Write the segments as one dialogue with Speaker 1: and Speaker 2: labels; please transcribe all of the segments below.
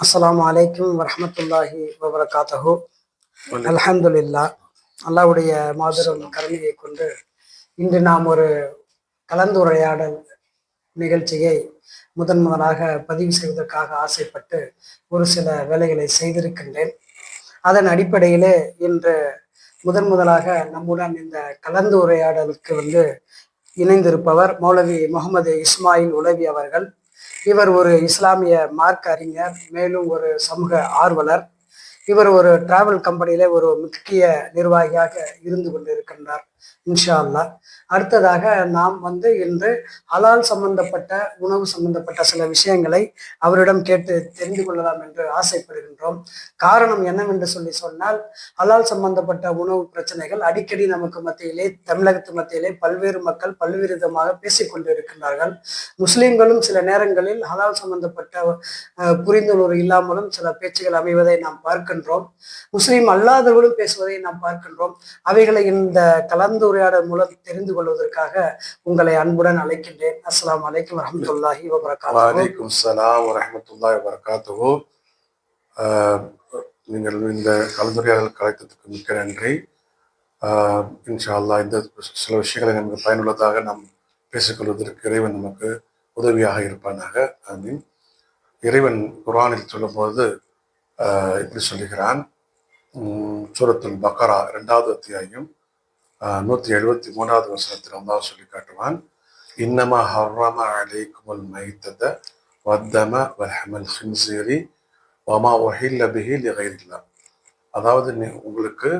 Speaker 1: அஸ்ஸலாமு அலைக்கும் வரஹ்மத்துல்லாஹி வபரகாத்தஹு. அல்ஹம்துலில்லா அல்லாஹ்வுடைய மாபெரும் கருணையை கொண்டு இன்று நாம் ஒரு கலந்துரையாடல் நிகழ்ச்சியை முதன் முதலாக பதிவு செய்வதற்காக ஆசைப்பட்டு ஒரு சில வேலைகளை செய்திருக்கின்றேன். அதன் அடிப்படையிலே இன்று முதன் முதலாக நம்முடன் இந்த கலந்துரையாடலுக்கு வந்து இணைந்திருப்பவர் மௌலவி முகமது இஸ்மாயில் உலவி அவர்கள். இவர் ஒரு இஸ்லாமிய மார்க் அறிஞர் மேலும் ஒரு சமூக ஆர்வலர். இவர் ஒரு டிராவல் கம்பெனியில ஒரு முக்கிய நிர்வாகியாக இருந்து கொண்டிருக்கின்றார். இன்ஷா அல்லாஹ் அடுத்ததாக நாம் வந்து இன்று ஹலால் சம்பந்தப்பட்ட உணவு சம்பந்தப்பட்ட சில விஷயங்களை அவரிடம் கேட்டு தெரிந்து கொள்ளலாம் என்று ஆசைப்படுகின்றோம். காரணம் என்னவென்று சொல்லி சொன்னால் ஹலால் சம்பந்தப்பட்ட உணவு பிரச்சனைகள் அடிக்கடி நமக்கு மத்தியிலே தமிழகத்து மத்தியிலே பல்வேறு மக்கள் பல்வேறு விதமாக பேசிக்கொண்டு இருக்கின்றார்கள் முஸ்லிம்களும் சில நேரங்களில் ஹலால் சம்பந்தப்பட்ட புரிந்துணர்வு இல்லாமலும் சில பேச்சுகள் அமைவதை நாம் பார்க்கின்றோம். முஸ்லீம் அல்லாதவர்களும் பேசுவதை நாம் பார்க்கின்றோம். அவைகளை இந்த கலந்துரையாடல் மூலம் தெரிந்து கொள்வதற்காக உங்களை அன்புடன் அழைக்கின்றேன். அஸ்லாம் அலைக்கும் வரமத்துல்லாஹி வபரகாத்துஹு.
Speaker 2: சலாம் வரமத்துல்லாஹி வரகாத்துஹு ஆஹ் நீங்கள் இந்த கலந்துரையாடல் கலைத்ததுக்கு மிக்க நன்றி. ஆஹ் இன்ஷா அல்லா இந்த சில விஷயங்களை நமக்கு பயனுள்ளதாக நாம் பேசிக்கொள்வதற்கு இறைவன் நமக்கு உதவியாக இருப்பானாக. ஆமீன். இறைவன் குர்ஆனில் சொல்லும்போது ஆஹ் இப்படி சொல்லுகிறான். உம், சூரத்துல் பக்கரா இரண்டாவது அத்தியாயம். நூற்றி எழுபத்தி மூணாவது வசனத்தில் அல்லாஹ் சொல்லி காட்டுவான் இன்னமா ஹர்ரம அலைக்குமல் மைத்தத வத்தம வஹமல் ஹின்சீரி வமா ஒஹில் அபிஹில் லிகைரில்லா. அதாவது நீ- உங்களுக்கு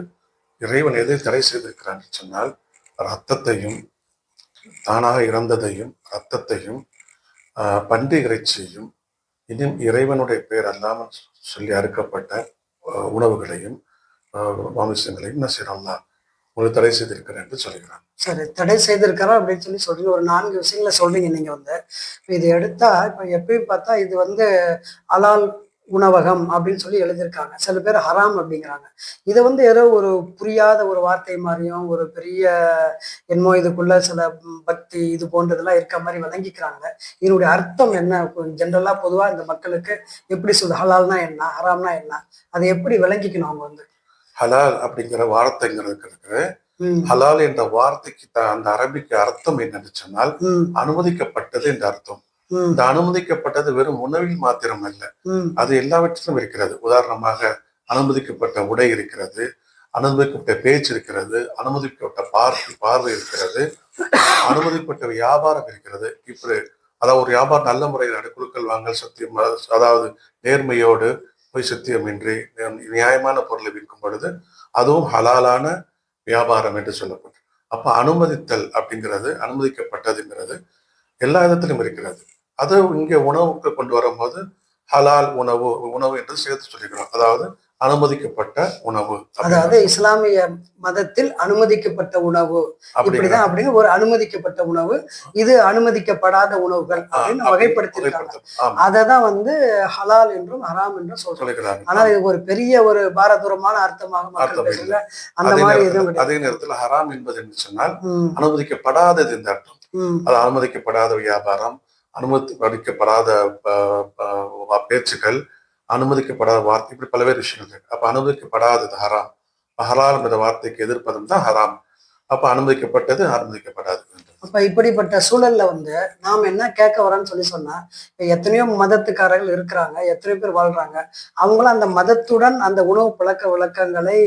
Speaker 2: இறைவன் எதை தடை செய்திருக்கிறான் சொன்னால் ரத்தத்தையும் தானாக இறந்ததையும் ரத்தத்தையும் பன்றி இறைச்சியையும் இன்னும் இறைவனுடைய பெயர் அல்லாமல் சொல்லி அறுக்கப்பட்ட உணவுகளையும் மாமிசங்களையும் என்ன உங்களுக்கு தடை செய்திருக்கிறேன் என்று சொல்கிறான்.
Speaker 1: சரி தடை செய்திருக்கிறோம் அப்படின்னு சொல்லி சொல்றீங்க ஒரு நான்கு விஷயங்களை சொல்றீங்க நீங்க வந்து. இது எடுத்தா இப்ப எப்பயும் பார்த்தா இது வந்து அலால் உணவகம் அப்படின்னு சொல்லி எழுதியிருக்காங்க. சில பேர் ஹராம் அப்படிங்கிறாங்க. இதை வந்து ஏதோ ஒரு புரியாத ஒரு வார்த்தை மாதிரியும் ஒரு பெரிய என்னமோ இதுக்குள்ள சில பக்தி இது போன்றதெல்லாம் இருக்க மாதிரி விளங்கிக்கிறாங்க. இதனுடைய அர்த்தம் என்ன? ஜென்ரலா பொதுவா இந்த மக்களுக்கு எப்படி சொல்றது? ஹலால்னா என்ன? ஹராம்னா என்ன? அதை எப்படி விளங்கிக்கணும் அவங்க வந்து?
Speaker 2: ஹலால் அப்படிங்கிற வார்த்தைங்கிறதுக்கு இருக்கு
Speaker 1: ம்,
Speaker 2: ஹலால் என்ற வார்த்தைக்கு அந்த அரபிக்கு அர்த்தம் என்னன்னு சொன்னால் அனுமதிக்கப்பட்டது என்ற அர்த்தம். இந்த அனுமதிக்கப்பட்டது வெறும் உணவில் மாத்திரம் அல்ல அது எல்லாவற்றிலும் இருக்கிறது. உதாரணமாக அனுமதிக்கப்பட்ட உடை இருக்கிறது அனுமதிக்கப்பட்ட பேச்சு இருக்கிறது அனுமதிக்கப்பட்ட பார்வை பார்வை இருக்கிறது அனுமதிக்கப்பட்ட வியாபாரம் இருக்கிறது. இப்படி அதாவது ஒரு வியாபாரம் நல்ல முறையில் நட- குழுக்கள் வாங்கல் சத்தியம் அதாவது நேர்மையோடு பொய் சத்தியமின்றி நியாயமான பொருளை விற்கும் பொழுது அதுவும் ஹலாலான வியாபாரம் என்று சொல்லப்படும் அப்ப அனுமதித்தல் அப்படிங்கிறது அனுமதிக்கப்பட்டதுங்கிறது எல்லா விதத்திலும் இருக்கிறது. அது இங்கே உணவுக்கு கொண்டு வரும்போது ஹலால் உணவு உணவு என்று சேர்த்து சொல்லிக்கிறோம். அதாவது அனுமதிக்கப்பட்ட உணவு
Speaker 1: அதாவது இஸ்லாமிய மதத்தில் அனுமதிக்கப்பட்ட உணவு. இப்படிதான் அப்படின்னு ஒரு அனுமதிக்கப்பட்ட உணவு. இது அனுமதிக்கப்படாத உணவுகள் அப்படின்னு வகைப்படுத்திருக்காங்க அதை தான் வந்து ஹலால் என்றும் ஹராம் என்றும்
Speaker 2: சொல்லிக்கிறாங்க.
Speaker 1: ஆனால் இது ஒரு பெரிய ஒரு பாரதூரமான அர்த்தமாக மக்கள் அந்த
Speaker 2: அதே
Speaker 1: மாதிரி எதுவும்
Speaker 2: அதே நேரத்தில் ஹராம் என்பது என்று சொன்னால் அனுமதிக்கப்படாதது இந்த அர்த்தம். அது அனுமதிக்கப்படாத வியாபாரம் அனுமதிக்கப்படாத பேச்சுக்கள் அனுமதிக்கப்படாத வார்த்தை இப்படி பல்வேறு விஷயங்கள் அப்ப அனுமதிக்கப்படாதது ஹராம். அப்ப ஹலால் என்ற வார்த்தைக்கு எதிர்ப்பதும் தான் ஹராம். அப்ப அனுமதிக்கப்பட்டது அனுமதிக்கப்படாது
Speaker 1: அப்ப இப்படிப்பட்ட சூழல்ல வந்து நாம் என்ன கேட்க வரோம்னு சொல்லி சொன்னா இப்ப எத்தனையோ மதத்துக்காரர்கள் இருக்கிறாங்க எத்தனையோ பேர் வாழ்றாங்க. அவங்களும் அந்த மதத்துடன் அந்த உணவு பழக்க வழக்கங்களை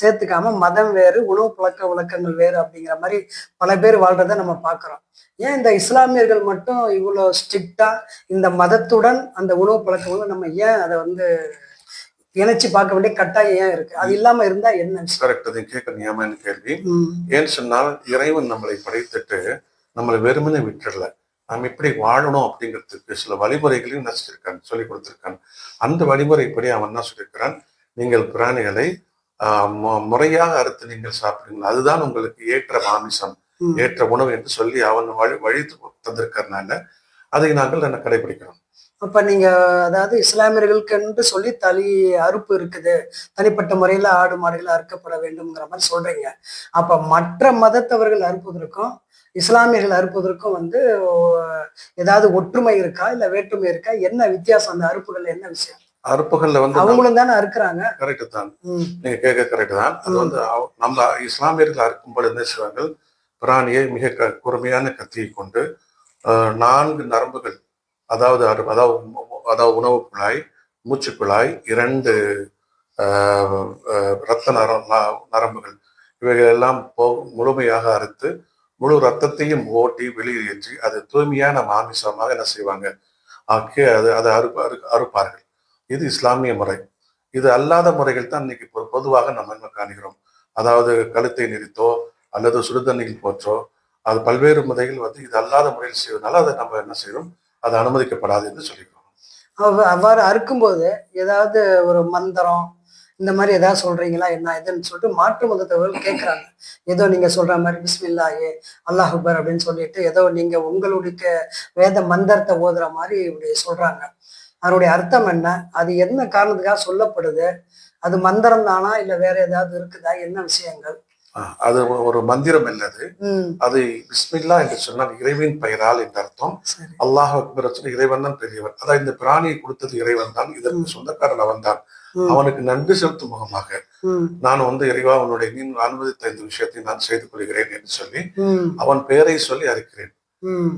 Speaker 1: சேர்த்துக்காம மதம் வேறு உணவு பழக்க வழக்கங்கள் வேறு அப்படிங்கிற மாதிரி பல பேர் வாழ்கிறத நம்ம பார்க்குறோம். ஏன் இந்த இஸ்லாமியர்கள் மட்டும் இவ்வளோ ஸ்ட்ரிக்டா இந்த மதத்துடன் அந்த உணவு பழக்கங்களை நம்ம ஏன் அதை வந்து இணைச்சு பார்க்க வேண்டிய கட்டாயம் ஏன் இருக்கு? அது இல்லாம இருந்தா என்ன?
Speaker 2: கரெக்ட் அதை கேட்க நியமான கேள்வி? ஏன்னு சொன்னால் இறைவன் நம்மளை படைத்துட்டு நம்மளை வெறுமனே விட்டுறல. நாம் எப்படி வாழணும் அப்படிங்கிறதுக்கு சில வழிமுறைகளையும் நசிச்சிருக்கான் சொல்லி கொடுத்திருக்கான். அந்த வழிமுறைப்படி அவன் என்ன சொல்லியிருக்கிறான்? நீங்கள் பிராணிகளை முறையாக அறுத்து நீங்கள் சாப்பிடுங்கள். அதுதான் உங்களுக்கு ஏற்ற மாமிசம். ஏற்ற உணவு என்று சொல்லி அவன் வழி வழி தந்திருக்கிறதுனால அதை நாங்கள் என்ன கடைபிடிக்கிறோம்?
Speaker 1: அப்ப நீங்க அதாவது இஸ்லாமியர்களுக்கு என்று சொல்லி தனி அறுப்பு இருக்குது. தனிப்பட்ட முறையில ஆடு மாடுகள் அறுக்கப்பட வேண்டும்ங்கிற மாதிரி சொல்றீங்க. அப்ப மற்ற மதத்தவர்கள் அறுப்பதற்கும் இஸ்லாமியர்கள் அறுப்பதற்கும் வந்து ஏதாவது ஒற்றுமை இருக்கா? இல்ல வேற்றுமை இருக்கா? என்ன வித்தியாசம்? அந்த அறுப்புகள் என்ன விஷயம்?
Speaker 2: அறுப்புகள்ல வந்து
Speaker 1: அவங்களும் தானே அறுக்குறாங்க.
Speaker 2: கரெக்ட் தான். நீங்க கேட்க கரெக்ட் தான். அது. வந்து நம்ம இஸ்லாமியர்கள் அறுக்கும் பொழுது என்ன செய்வாங்க பிராணியை மிக கூர்மையான கத்தியை கொண்டு நான்கு நரம்புகள் அதாவது அதாவது அதாவது உணவு குழாய் மூச்சு குழாய் இரண்டு இரத்த நரம் ந- நரம்புகள். இவைகள் எல்லாம் போ முழுமையாக அறுத்து முழு ரத்தத்தையும் ஓட்டி வெளியேற்றி அது தூய்மையான மாமிசமாக என்ன செய்வாங்க? ஆக்கி அது அதை அறு அறு அறுப்பார்கள். இது இஸ்லாமிய முறை. இது அல்லாத முறைகள் தான் இன்னைக்கு பொதுவாக நம்ம என்ன காணுகிறோம். அதாவது கழுத்தை நெறித்தோ அல்லது சுடுதண்ணியில் போற்றோ அது பல்வேறு முறைகள் வந்து இது அல்லாத முறையில் செய்வதனால அதை நம்ம என்ன செய்யறோம் அது அனுமதிக்கப்படாது என்று சொல்லிக்கிறோம்
Speaker 1: அவ்வாறு அறுக்கும்போது ஏதாவது ஒரு மந்திரம் இந்த மாதிரி ஏதாவது சொல்றீங்களா? என்ன இதுன்னு சொல்லிட்டு மாற்று மதத்தவர்கள் கேட்குறாங்க ஏதோ நீங்க சொல்ற மாதிரி பிஸ்மில்லாயே அல்லாஹ் அக்பர் அப்படின்னு சொல்லிட்டு ஏதோ நீங்க உங்களுடைய வேத மந்திரத்தை ஓதுற மாதிரி இப்படி சொல்றாங்க. அதனுடைய அர்த்தம் என்ன? அது என்ன காரணத்துக்காக சொல்லப்படுது? அது மந்திரம் தானா? இல்ல வேற ஏதாவது இருக்குதா? என்ன விஷயங்கள்?
Speaker 2: அது ஒரு- மந்திரம் அல்லது அது பிஸ்மில்லா என்று சொன்னால் இறைவன் பெயரால் என்ற அர்த்தம். அல்லாஹ் அக்பர் இறைவன் தான் பெரியவர் அதான் இந்த பிராணியை கொடுத்தது இறைவன் தான். இதற்கு சொந்தக்காரன் அவன் தான். அவனுக்கு நன்றி செலுத்தும் முகமாக நான் வந்து இறைவா உன்னுடைய நீ அனுமதித்த இந்த விஷயத்தை நான் செய்து கொள்கிறேன் என்று சொல்லி அவன் பெயரை சொல்லி அறிக்கிறேன்.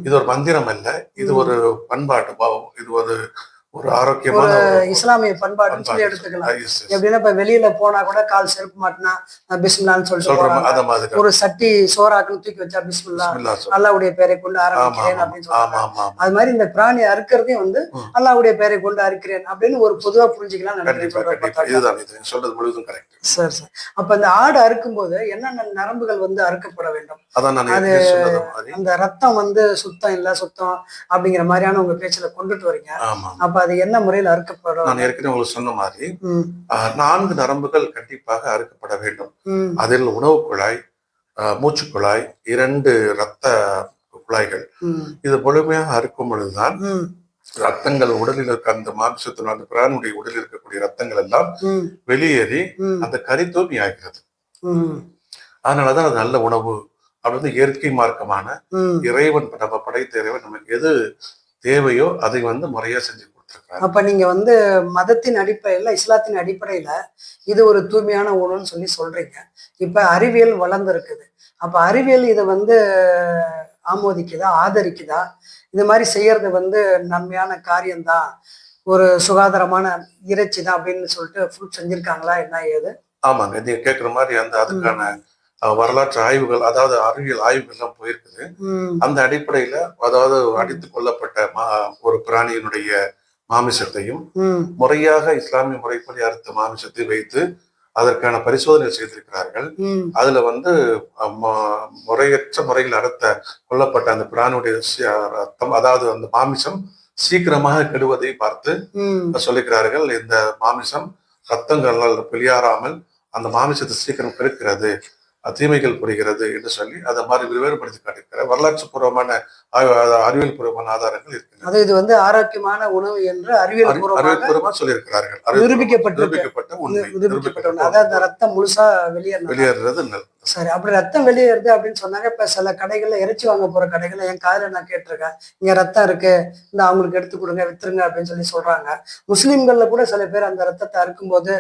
Speaker 2: இது ஒரு மந்திரம் அல்ல. இது. ஒரு பண்பாட்டு பாவம். இது ஒரு ஒரு ஆரோக்கியமான
Speaker 1: இஸ்லாமிய பண்பாடுன்னு சொல்லி. எடுத்துக்கலாம். எப்படின்னா இப்ப வெளியில போனா கூட கால் செருப்பு மாட்டினா பிஸ்மில்லான்னு சொல்லிட்டு ஒரு சட்டி சோறாக்குன்னு தூக்கி வச்சா பிஸ்மில்லா. அல்லாவுடைய பெயரை கொண்டு ஆரம்பிக்கிறேன் அப்படின்னு அது மாதிரி இந்த பிராணி அறுக்கிறதையும் வந்து. அல்லாவுடைய பெயரை கொண்டு அறுக்கிறேன் அப்படின்னு ஒரு பொதுவா புரிஞ்சுக்கலாம் நினைக்கிறேன்
Speaker 2: சொல்றது முழுவதும் கரெக்ட்
Speaker 1: சரி சார். அப்ப இந்த ஆடு அறுக்கும்போது என்னென்ன நரம்புகள் வந்து அறுக்கப்பட வேண்டும்? அது- அந்த ரத்தம் வந்து சுத்தம் இல்ல சுத்தம் அப்படிங்கிற மாதிரியான உங்க பேச்சுல கொண்டுட்டு வரீங்க.
Speaker 2: ஆமா.
Speaker 1: அப்ப அது என்ன முறையில் அறுக்கப்படும்?
Speaker 2: நான் ஏற்கனவே உங்களுக்கு சொன்ன மாதிரி நான்கு நரம்புகள் கண்டிப்பாக அறுக்கப்பட வேண்டும். அதில் உணவு குழாய் ஆஹ், மூச்சு குழாய் இரண்டு இரத்த குழாய்கள். இது முழுமையாக அறுக்கும் பொழுதுதான் ரத்தங்கள் உடலில் இருக்க அந்த மாம்சத்தின் அந்த பிராணுடைய உடலில் இருக்கக்கூடிய ரத்தங்கள் எல்லாம் வெளியேறி அந்த கறி தூய்மை ஆகிறது அதனாலதான் அது நல்ல உணவு வந்து இயற்கை மார்க்கமான. இறைவன் நம்ம படைத்த இறைவன் நமக்கு எது தேவையோ அதை வந்து முறையா செஞ்சு கொடுத்திருக்காரு
Speaker 1: அப்ப நீங்க வந்து மதத்தின் அடிப்படையில இஸ்லாத்தின் அடிப்படையில இது ஒரு தூய்மையான உணவுன்னு சொல்லி சொல்றீங்க. இப்ப அறிவியல் வளர்ந்துருக்குது. அப்ப அறிவியல் இதை வந்து ஆமோதிக்குதா ஆதரிக்குதா? இது மாதிரி செய்யறது வந்து நன்மையான காரியம்தான். ஒரு சுகாதாரமான இறைச்சி தான் அப்படின்னு சொல்லிட்டு ஃபுட் செஞ்சிருக்காங்களா? என்ன ஏது?
Speaker 2: ஆமாங்க. நீங்க கேக்குற மாதிரி அந்த அதுக்கான வரலாற்று ஆய்வுகள் அதாவது அறிவியல் ஆய்வுகள் எல்லாம் போயிருக்குது அந்த அடிப்படையில அதாவது அடித்து கொல்லப்பட்ட ஒரு பிராணியினுடைய மாமிசத்தையும் முறையாக இஸ்லாமிய முறைப்படி அறுத்த மாமிசத்தை வைத்து அதற்கான பரிசோதனை செய்திருக்கிறார்கள். அதுல வந்து முறையற்ற முறையில் அறுத்த கொல்லப்பட்ட அந்த பிராணியுடைய சி- ரத்தம் அதாவது அந்த மாமிசம் சீக்கிரமாக கெடுவதை பார்த்து சொல்லுகிறார்கள் இந்த மாமிசம் ரத்தங்களால் வெளியாறாமல் அந்த மாமிசத்தை சீக்கிரம் கெடுக்கிறது. தீமைகள் புரிகிறது என்று சொல்லி அதை மாதிரி விரிவுபடுத்தி காட்டியிருக்கிற வரலாற்று பூர்வமான அறிவியல் பூர்வமான ஆதாரங்கள் இருக்கின்றன
Speaker 1: இது வந்து ஆரோக்கியமான உணவு என்று அறிவியல்
Speaker 2: அறி-
Speaker 1: பூர்வமாக
Speaker 2: அறிவியல் பூர்வமா சொல்லியிருக்கிறார்கள். நிரூபிக்கப்பட்ட உண்மை
Speaker 1: நிரூபிக்கப்பட்ட ஒண்ணு. அதாவது ரத்தம் முழுசா வெளியேறணும்
Speaker 2: வெளியேறது நல்லது.
Speaker 1: சரி அப்படி ரத்தம் வெளியேறுது அப்படின்னு சொன்னாங்க. இப்ப சில கடைகள்ல இறைச்சி வாங்க போற கடைகள்ல என் காதுல நான் கேட்டிருக்கேன். இங்க ரத்தம் இருக்கு. இந்த அவங்களுக்கு எடுத்து கொடுங்க வித்துருங்க அப்படின்னு சொல்லி சொல்றாங்க. முஸ்லிம்கள்ல கூட சில பேர் அந்த ரத்தத்தை அறுக்கும்போது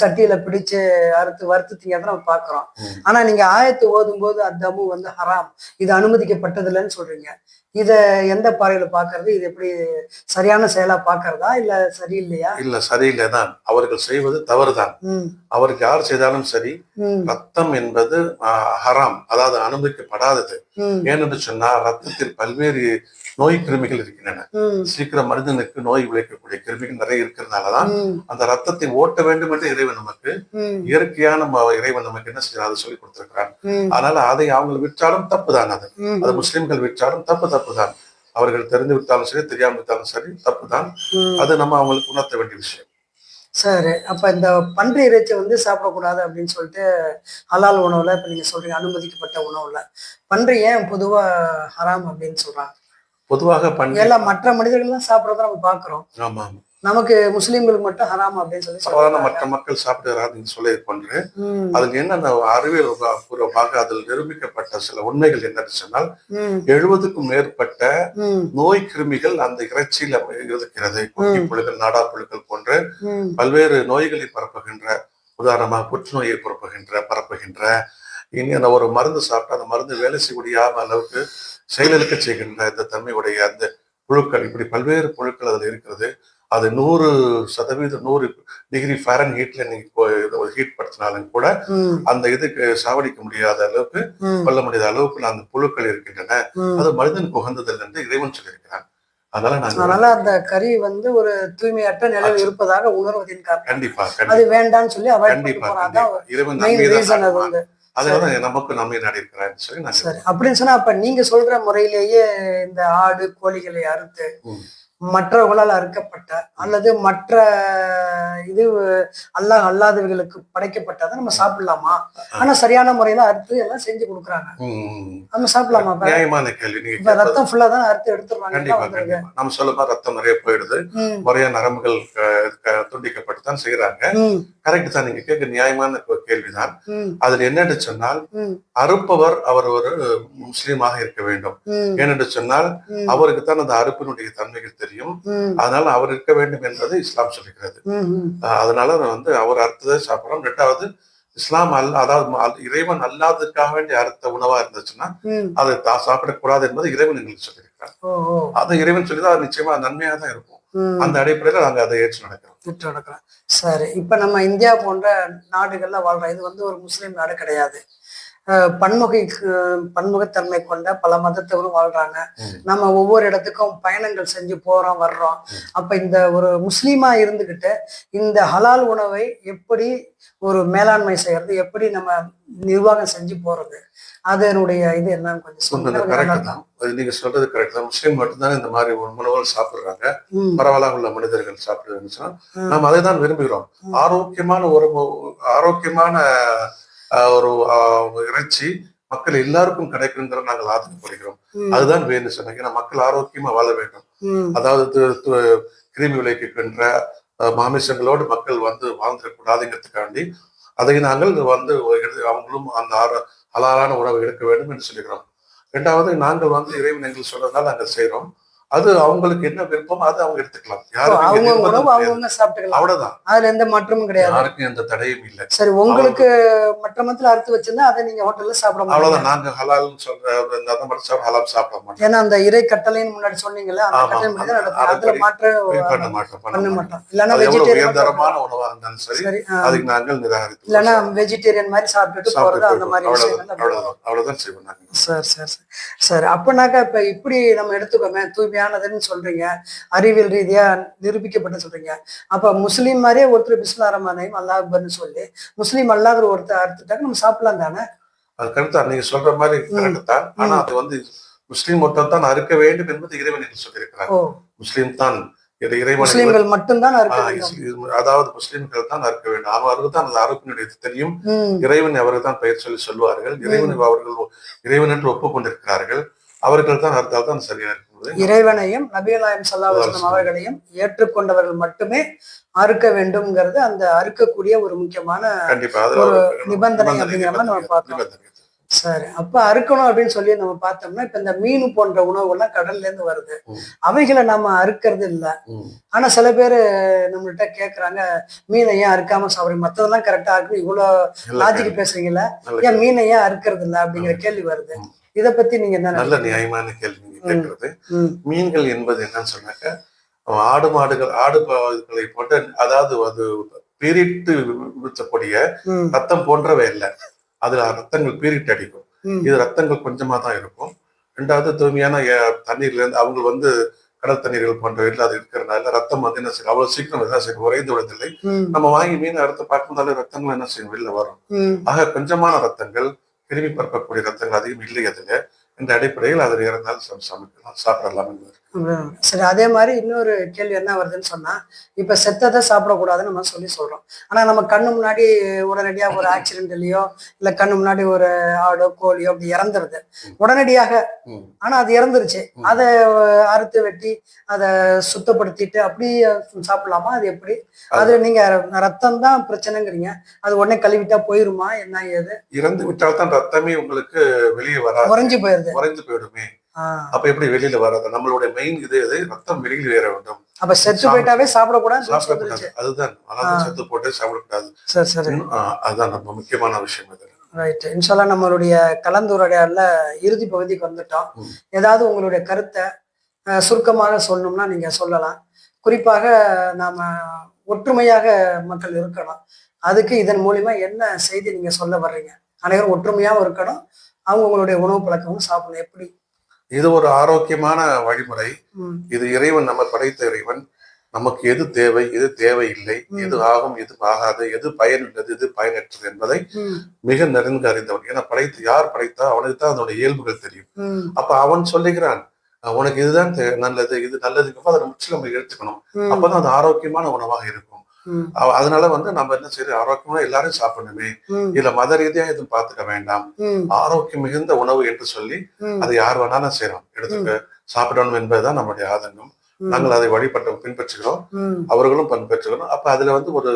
Speaker 1: சட்டியில பிடிச்சு அறுத்து வறுத்து திங்கிறத நம்ம பாக்குறோம்.
Speaker 2: ம்.
Speaker 1: ஆனா நீங்க ஆயத்து ஓதும் போது அத்தமு வந்து ஹராம். இது அனுமதிக்கப்பட்டது இல்லைன்னு சொல்றீங்க. இத எந்த பாறையில பாக்குறது? இது எப்படி சரியான செயலா பாக்குறதா? இல்ல சரியில்லையா?
Speaker 2: இல்ல சரியில்லை தான் அவர்கள் செய்வது தவறுதான். அவருக்கு யார் செய்தாலும் சரி ரத்தம் என்பது ஹராம் அதாவது அனுமதிக்கப்படாதது. ஏனென்று சொன்னால் ரத்தத்தில் பல்வேறு நோய் கிருமிகள் இருக்கின்றன. சீக்கிரம் மனிதனுக்கு நோய் விளைக்கக்கூடிய கிருமிகள் நிறைய இருக்கிறதுனாலதான் அந்த ரத்தத்தை ஓட்ட வேண்டும் என்று இறைவன் நமக்கு இயற்கையான இறைவன் நமக்கு என்ன செய்யறான் அதை சொல்லி கொடுத்திருக்கிறான்.
Speaker 1: ம்.
Speaker 2: அதனால அதை அவங்க விற்றாலும் தப்பு தான் அது அது முஸ்லிம்கள் விற்றாலும் தப்பு தப்பு. தான் அவர்கள் தெரிந்து விட்டாலும் சரி தெரியாமல் விட்டாலும் சரி தப்பு தான். அது நம்ம அவங்களுக்கு உணர்த்த வேண்டிய விஷயம்.
Speaker 1: சரி அப்ப இந்த பன்றி இறைச்சி வந்து சாப்பிடக்கூடாது அப்படின்னு சொல்லிட்டு ஹலால் உணவுல இப்ப நீங்க சொல்றீங்க அனுமதிக்கப்பட்ட உணவுல. பன்றி ஏன் பொதுவா ஹராம் அப்படின்னு சொல்றாங்க?
Speaker 2: பொதுவாக பண்ணி
Speaker 1: எல்லாம் மற்ற மனிதர்கள்லாம் சாப்பிடறத நம்ம பாக்குறோம்
Speaker 2: ஆமா ஆமா
Speaker 1: நமக்கு முஸ்லீம்களுக்கு மட்டும் ஹராம் அப்படின்னு சொல்லி
Speaker 2: சாதாரண. மற்ற மக்கள் சாப்பிடுறாரு நீங்க சொல்லியது போன்று
Speaker 1: ம்,
Speaker 2: அதுல என்னென்ன அறிவியல் பூர்வமாக அதில் நிரூபிக்கப்பட்ட சில உண்மைகள் என்னன்னு சொன்னால் எழுபதுக்கும் மேற்பட்ட நோய் கிருமிகள் அந்த இறைச்சியில இருக்கிறது. குட்டி புழுக்கள் நாடா புழுக்கள் போன்ற பல்வேறு நோய்களை பரப்புகின்ற உதாரணமாக புற்றுநோயை பரப்புகின்ற பரப்புகின்ற இனி அந்த ஒரு மருந்து சாப்பிட்டா அந்த மருந்து வேலை செய்யக்கூடிய அளவுக்கு செயலிழக்க செய்கின்ற இந்த தன்மையுடைய அந்த புழுக்கள் இப்படி பல்வேறு புழுக்கள் அதில் இருக்கிறது. அது நூறு சதவீதம் நூறு டிகிரி ஃபேரன் ஹீட்ல நீங்க ஹீட் படுத்தினாலும் கூட அந்த இதுக்கு சாவடிக்க முடியாத அளவுக்கு கொல்ல முடியாத அளவுக்கு அந்த புழுக்கள் இருக்கின்றன. அது மனிதனுக்கு உகந்ததில்லை என்று இறைவன் சொல்லியிருக்கிறான். அதனால
Speaker 1: அந்த கறி வந்து ஒரு தூய்மையற்ற நிலையில் இருப்பதாக உணர்வதின் காரணம்.
Speaker 2: கண்டிப்பா
Speaker 1: அது வேண்டாம்னு சொல்லி அவாய்ட் போறாங்க
Speaker 2: அதனால நமக்கு நன்மை நாடி இருக்கிறான்னு சொல்லி நாங்க
Speaker 1: சரி. அப்படின்னு சொன்னா அப்ப நீங்க சொல்ற முறையிலேயே இந்த ஆடு கோழிகளை அறுத்து. மற்றவர்களால் அறுக்கப்பட்ட அல்லது மற்ற இது அல்லாஹ் அல்லாதவர்களுக்கு படைக்கப்பட்டதை நம்ம சாப்பிடலாமா? ஆனா சரியான முறையில அறுத்து எல்லாம் செஞ்சு கொடுக்குறாங்க. நம்ம சாப்பிடலாமா?
Speaker 2: நியாயமான கேள்வி.
Speaker 1: இப்ப. ரத்தம் ஃபுல்லா தான் அறுத்து
Speaker 2: கண்டிப்பா நம்ம சொல்ல மாதிரி ரத்தம் நிறைய போயிடுது. முறையா நரம்புகள் க- க- துண்டிக்கப்பட்டு தான் செய்யறாங்க கரெக்ட் தான். நீங்க கேட்க நியாயமான கேள்விதான். அதுல என்னன்னு சொன்னால் அறுப்பவர் அவர் ஒரு முஸ்லீமாக இருக்க வேண்டும். ஏனென்று சொன்னால் அவருக்கு தான் அந்த அறுப்பினுடைய தன்மைகள் தெரியும். அதனால அவர் இருக்க வேண்டும் என்பது இஸ்லாம் சொல்லுகிறது. அஹ் அதனால வந்து அவர் அறுத்ததை சாப்பிடறோம். ரெண்டாவது இஸ்லாம் அல்ல அதாவது இறைவன் அல்லாததுக்காக வேண்டி அறுத்த உணவா இருந்துச்சுன்னா. அதை சாப்பிடக்கூடாது என்பது இறைவன் எங்களுக்கு சொல்லியிருக்கிறார். அது இறைவன் சொல்லி அது நிச்சயமா நன்மையா தான் இருக்கும். அந்த அடிப்படையில நாங்க அதை ஏற்று நடக்கிறோம்.
Speaker 1: விட்டு நடக்கிறோம். சரி இப்ப நம்ம இந்தியா போன்ற நாடுகள்ல வாழ்றோம் இது வந்து ஒரு முஸ்லீம் நாடு கிடையாது. பன்முகை பன்முகத்தன்மை கொண்ட பல மதத்தவரும் வாழ்றாங்க. நம்ம ஒவ்வொரு இடத்துக்கும் பயணங்கள் செஞ்சு போறோம் வர்றோம். அப்ப இந்த ஒரு முஸ்லீமா இருந்துகிட்டு இந்த ஹலால் உணவை எப்படி ஒரு மேலாண்மை செய்யறது எப்படி நம்ம நிர்வாகம் செஞ்சு போறது அதனுடைய இது என்னன்னு கொஞ்சம்
Speaker 2: கரெக்ட் தான். நீங்க சொல்றது கரெக்ட் தான். முஸ்லீம் மட்டும்தான் இந்த மாதிரி உணவுகள் சாப்பிடுறாங்க. பரவலாக உள்ள மனிதர்கள் சாப்பிடுறதுன்னு
Speaker 1: ம்.
Speaker 2: நாம் அதை தான் விரும்புகிறோம். ஆரோக்கியமான ஒரு ஆரோக்கியமான ஒரு இறைச்சி மக்கள் எல்லாருக்கும் கிடைக்குங்கிற நாங்கள் ஆதரப்படுகிறோம்
Speaker 1: ம்,
Speaker 2: அதுதான் வேணும் சொன்னாங்க. ஏன்னா மக்கள் ஆரோக்கியமா வாழ வேண்டும். அதாவது கிருமி விளைவிக்கின்ற மாமிசங்களோடு மக்கள் வந்து வாழ்ந்துடக்கூடாதுங்கிறதுக்காண்டி அதை நாங்கள் வந்து அவங்களும் அந்த ஆர- ஹலாலான உணவை எடுக்க வேண்டும் என்று சொல்லுகிறோம் ரெண்டாவது நாங்கள் வந்து இறைவன் எங்களுக்கு சொல்றதுனால நாங்கள் செய்றோம். அது அவங்களுக்கு என்ன விருப்பம் அது அவங்க எடுத்துக்கலாம். அவ்வளவுதான்.
Speaker 1: அதுல எந்த மாற்றமும் கிடையாது.
Speaker 2: யாருக்கும் எந்த தடையும் இல்லை.
Speaker 1: சரி உங்களுக்கு மற்ற மதத்துல அறுத்து வச்சிருந்தா அதை நீங்க ஹோட்டல்ல சாப்பிட
Speaker 2: அவ்வளவுதான். நாங்க ஹலால்னு சொல்ற அந்த மட்டும் ஹலால் சாப்பிட மாட்டோம்.
Speaker 1: ஏன்னா அந்த இறை கட்டளைன்னு முன்னாடி சொன்னீங்கல்ல அந்த
Speaker 2: அறப்படி
Speaker 1: மாற்ற
Speaker 2: பண்ண மாட்டோம்
Speaker 1: இல்லைன்னா வெஜிடேரியன்
Speaker 2: உயர்தரமான உணவா இருந்தாலும் சரி. அதுக்கு நாங்கள் நிராகரித்து
Speaker 1: இல்லைன்னா வெஜிடேரியன் மாதிரி சாப்பிட்டுட்டு போறது அந்த மாதிரி
Speaker 2: அவ்வளவுதான் அவ்வளவுதான். செய்வோம்
Speaker 1: சரி சரி சரி. சரி அப்பனாக்கா இப்ப இப்படி நம்ம எடுத்துக்கோமே தூய்மையானதுன்னு சொல்றீங்க. அறிவியல் ரீதியா நிரூபிக்கப்பட்டு சொல்றீங்க. அப்ப முஸ்லீம் மாதிரியே ஒருத்தர் பிஸ்மில்லா ரஹ்மானையும் அல்லாஹ் அக்பர்னு சொல்லி முஸ்லீம் அல்லாத ஒருத்தர் அறுத்துட்டாக்க நம்ம சாப்பிடலாம் தானே?
Speaker 2: அது கருத்தா நீங்க சொல்ற மாதிரி கரெக்ட் தான். ஆனா அது வந்து முஸ்லீம் மட்டும் தான் அறுக்க வேண்டும் என்பது இறைவன் என்று சொல்லியிருக்கிறார்.
Speaker 1: ஓ.
Speaker 2: முஸ்லீம் தான்
Speaker 1: முஸ்லீம்கள் மட்டும்தான்
Speaker 2: அதாவது முஸ்லீம்கள் தான் அறுக்க வேண்டும். அவருக்கு தான் அந்த அறுப்பினுடைய தெரியும். இறைவன் அவர்கள் தான் பெயர் சொல்லி சொல்வார்கள். இறைவன் அவர்கள் இறைவன் என்று ஒப்புக்கொண்டிருக்கிறார்கள். அவர்கள் தான் அறுத்தால் தான் சரியா
Speaker 1: இறைவனையும் நபிகளாயம் சல்லாஹம் அவர்களையும் ஏற்றுக்கொண்டவர்கள் மட்டுமே அறுக்க வேண்டும்ங்கிறது அந்த அறுக்கக்கூடிய ஒரு முக்கியமான ஒரு நிபந்தனை அப்படிங்கிற மாதிரி நம்ம
Speaker 2: நிபந்தனை.
Speaker 1: சரி அப்ப அறுக்கணும் அப்படின்னு சொல்லி நம்ம பார்த்தோம்னா இப்ப இந்த மீன் போன்ற உணவுகள்லாம் கடல்ல இருந்து வருது. அவைகளை நம்ம அறுக்கிறது இல்ல. ஆனா சில பேர் நம்மள்ட்ட கேக்குறாங்க மீனை ஏன் அறுக்காம சாப்பிடுறீங்க மத்ததெல்லாம் கரெக்டா இருக்கு இவ்வளவு
Speaker 2: நல்ல
Speaker 1: லாஜிக்
Speaker 2: கேள்வி.
Speaker 1: பேசுறீங்கல்ல
Speaker 2: நல்ல
Speaker 1: ஏன் மீனை ஏன் அறுக்கிறது இல்ல அப்படிங்கிற கேள்வி வருது. இத பத்தி நீங்க என்ன
Speaker 2: நல்ல? நியாயமான கேள்வி
Speaker 1: ம்,
Speaker 2: மீன்கள் என்பது என்னன்னு சொன்னாக்க ஆடு மாடுகள் ஆடு மாடுகளை போட்டு அதாவது அது பீரிட்டு
Speaker 1: ம்,
Speaker 2: ரத்தம் போன்றவை இல்லை அதுல ரத்தங்கள் பீரிட்டு அடிக்கும். இது ரத்தங்கள் கொஞ்சமா தான் இருக்கும். ரெண்டாவது தூய்மையான தண்ணீர்ல இருந்து அவங்க வந்து கடல் தண்ணீர்கள் போன்றவைகள் அது இருக்கிறனால ரத்தம் வந்து என்ன செய்யும்? அவ்வளவு சீக்கிரம் என்ன செய்யும்? விடுவதில்லை.
Speaker 1: ம்,
Speaker 2: நம்ம வாங்கி மீன் அறுத்து பார்க்கும்போது ரத்தங்கள் என்ன செய்யும்? வெளில வரும். ஆக கொஞ்சமான ரத்தங்கள் கிருமி பரப்பக்கூடிய ரத்தங்கள் அதிகம் இல்லை அதுல. இந்த அடிப்படையில் அதில் இருந்தால் சமைக்கலாம் சாப்பிடலாம் என்பது
Speaker 1: சரி அதே மாதிரி இன்னொரு கேள்வி என்ன வருதுன்னு சொன்னா இப்ப செத்ததை சாப்பிடக்கூடாதுன்னு நம்ம சொல்லி சொல்றோம். ஆனா நம்ம கண்ணு முன்னாடி உடனடியா ஒரு ஆக்சிடென்ட்லயோ இல்ல கண்ணு முன்னாடி ஒரு ஆடோ கோழியோ அப்படி இறந்துருது. உடனடியாக. ஆனா அது இறந்துருச்சு. அதை அறுத்து வெட்டி அதை சுத்தப்படுத்திட்டு அப்படி சாப்பிடலாமா? அது எப்படி? அது நீங்க ரத்தம் தான் பிரச்சனைங்கிறீங்க. அது உடனே கழுவிட்டா போயிருமா? என்ன ஏது?
Speaker 2: இறந்து விட்டால் தான் ரத்தமே உங்களுக்கு வெளியே வராது.
Speaker 1: உறைஞ்சு போயிருது.
Speaker 2: உறைந்து போயிடுமே. அப்ப எப்படி வெளியில வராது நம்மளுடைய மெயின் இது எது? ரத்தம் வெளியில் ஏற வேண்டும்.
Speaker 1: அப்ப செத்து போயிட்டாவே சாப்பிடக்கூடாது.
Speaker 2: சாப்பிடக்கூடாது அதுதான். அதாவது செத்து போட்டு சாப்பிடக்கூடாது.
Speaker 1: சரி சரி.
Speaker 2: அதுதான் ரொம்ப முக்கியமான விஷயம் இது.
Speaker 1: ரைட் இன்ஷால்லா நம்மளுடைய கலந்துரையாடல இறுதி பகுதிக்கு வந்துட்டோம். ஏதாவது உங்களுடைய கருத்தை சுருக்கமாக சொல்லணும்னா நீங்க சொல்லலாம். குறிப்பாக நாம ஒற்றுமையாக மக்கள் இருக்கணும். அதுக்கு இதன் மூலியமா என்ன செய்தி நீங்க சொல்ல வர்றீங்க? அனைவரும் ஒற்றுமையாவும் இருக்கணும். அவங்க உங்களுடைய உணவு பழக்கமும் சாப்பிடணும். எப்படி
Speaker 2: இது ஒரு ஆரோக்கியமான வழிமுறை. இது இறைவன் நம்ம படைத்த இறைவன். நமக்கு எது தேவை எது தேவையில்லை. எது ஆகும் எது ஆகாது எது பயனுள்ளது எது பயனற்றது என்பதை மிக நெருங்க அறிந்தவன். ஏன்னா படைத்து யார் படைத்தா அவனுக்கு தான் அதனுடைய இயல்புகள் தெரியும். அப்ப அவன் சொல்லுகிறான் உனக்கு இதுதான் நல்லது இது நல்லதுக்கு அதை முற்றிலும் நம்ம எடுத்துக்கணும். அப்பதான் அது ஆரோக்கியமான உணவாக இருக்கும். அதனால வந்து நம்ம என்ன செய்யறது? ஆரோக்கியமா எல்லாரும் சாப்பிடணுமே. இதுல மத ரீதியா எதுவும் பார்த்துக்க வேண்டாம். ஆரோக்கியம் மிகுந்த உணவு என்று சொல்லி அதை யார் வேணாலும் செய்யலாம். எடுத்துக்க. சாப்பிடணும் என்பதுதான் நம்முடைய ஆதங்கம். நாங்கள் அதை வழிபட்ட பின்பற்றுகிறோம். அவர்களும் பின்பற்றுகிறோம். அப்ப அதுல வந்து ஒரு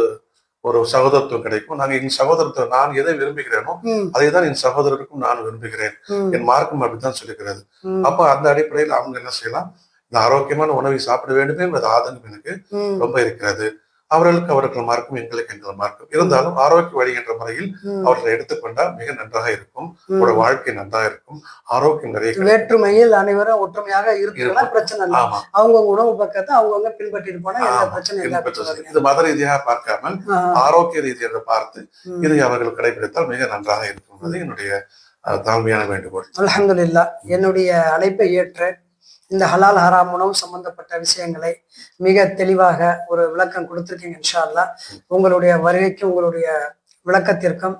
Speaker 2: ஒரு சகோதரத்துவம் கிடைக்கும். நாங்க என் சகோதரத்துவம் நான் எதை விரும்புகிறேனோ அதை தான் என் சகோதரருக்கும் நான் விரும்புகிறேன். என் மார்க்கம் அப்படித்தான் சொல்லுகிறது. அப்ப அந்த அடிப்படையில் அவங்க என்ன செய்யலாம்? இந்த ஆரோக்கியமான உணவை சாப்பிட வேண்டுமே என்பது ஆதங்கம் எனக்கு ரொம்ப இருக்கிறது. அவர்களுக்கு அவர்கள் மார்க்கம் எங்களுக்கு எங்கள் மார்க்கம். இருந்தாலும் ஆரோக்கிய வழி என்ற முறையில் அவர்களை எடுத்துக்கொண்டால் மிக நன்றாக இருக்கும். உங்களோட வாழ்க்கை நன்றாக இருக்கும். ஆரோக்கியம் நிறைய.
Speaker 1: வேற்றுமையில் அனைவரும் ஒற்றுமையாக
Speaker 2: இருக்கும்.
Speaker 1: பிரச்சனை இல்லை. அவங்கவுங்க உணவு பக்கத்தை அவங்கவுங்க பின்பற்றிட்டு போனா எந்த. பிரச்சனை
Speaker 2: இது மத ரீதியாக பார்க்காமல் ஆரோக்கிய ரீதியாக பார்த்து இதை அவர்கள் கடைபிடித்தால் மிக நன்றாக இருக்கும் என்பது என்னுடைய தாழ்மையான வேண்டுகோள்.
Speaker 1: அல்ஹம்துலில்லா. என்னுடைய அழைப்பை ஏற்று இந்த ஹலால் ஹராம் உணவு சம்பந்தப்பட்ட விஷயங்களை மிக தெளிவாக ஒரு விளக்கம் கொடுத்திருக்கீங்க இன்ஷா அல்லாஹ் உங்களுடைய வருகைக்கும் உங்களுடைய விளக்கத்திற்கும்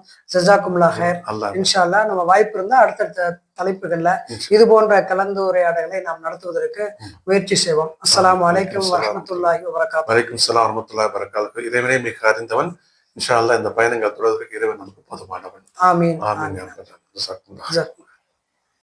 Speaker 2: அல்லாஹ்
Speaker 1: இன்ஷா அல்லாஹ். நம்ம வாய்ப்பு இருந்தா அடுத்தடுத்த தலைப்புகள்ல இது போன்ற கலந்துரையாடல்களை நாம் நடத்துவதற்கு முயற்சி செய்வோம். அஸ்ஸலாமு அலைக்கும் வரஹ்மத்துல்லாஹி வபரகாத்துஹு
Speaker 2: வலைக்கும் சலாம் வரமத்துல்லாஹி வரகாத்துஹு இறைவனே மிக அறிந்தவன். இன்ஷா அல்லாஹ் இந்த பயணங்கள் தொடர்வதற்கு இறைவன் நமக்கு போதுமானவன்.
Speaker 1: ஆமீன்.
Speaker 2: ஆமீன்.